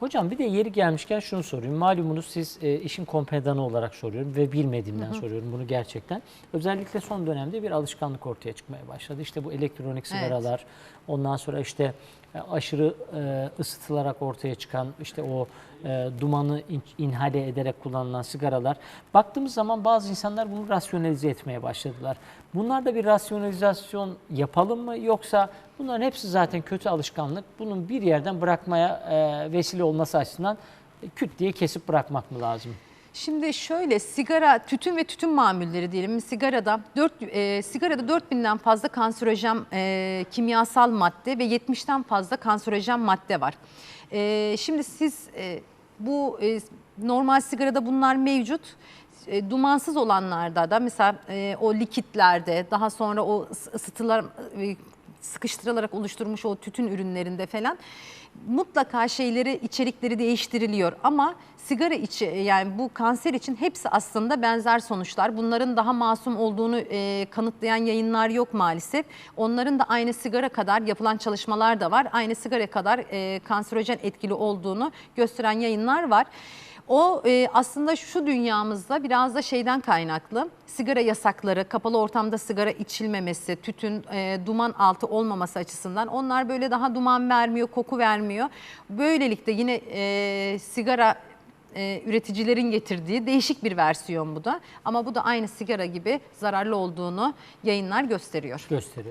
Hocam bir de yeri gelmişken şunu sorayım. Malumunuz siz e, işin kompedanı olarak soruyorum ve bilmediğimden soruyorum bunu gerçekten. Özellikle son dönemde bir alışkanlık ortaya çıkmaya başladı. İşte bu elektronik sigaralar, ondan sonra işte e, aşırı e, ısıtılarak ortaya çıkan işte o e, dumanı in- inhale ederek kullanılan sigaralar. Baktığımız zaman bazı insanlar bunu rasyonelize etmeye başladılar. Bunlarda bir rasyonalizasyon yapalım mı yoksa bunların hepsi zaten kötü alışkanlık. Bunun bir yerden bırakmaya e, vesile olması açısından küt diye kesip bırakmak mı lazım? Şimdi şöyle sigara, tütün ve tütün mamulleri diyelim. Sigarada 4 e, sigarada 4000'den fazla kanserojen e, kimyasal madde ve 70'ten fazla kanserojen madde var. E, şimdi siz e, bu e, normal sigarada bunlar mevcut. E, dumansız olanlarda da mesela e, o likitlerde daha sonra o ıs- ısıtılar e, sıkıştırılarak oluşturmuş o tütün ürünlerinde falan mutlaka şeyleri içerikleri değiştiriliyor. Ama sigara içi yani bu kanser için hepsi aslında benzer sonuçlar. Bunların daha masum olduğunu e, kanıtlayan yayınlar yok maalesef. Onların da aynı sigara kadar yapılan çalışmalar da var. Aynı sigara kadar e, kanserojen etkili olduğunu gösteren yayınlar var. O e, aslında şu dünyamızda biraz da şeyden kaynaklı. Sigara yasakları, kapalı ortamda sigara içilmemesi, tütün, e, duman altı olmaması açısından onlar böyle daha duman vermiyor, koku vermiyor. Böylelikle yine e, sigara e, üreticilerin getirdiği değişik bir versiyon bu da. Ama bu da aynı sigara gibi zararlı olduğunu yayınlar gösteriyor. Gösteriyor.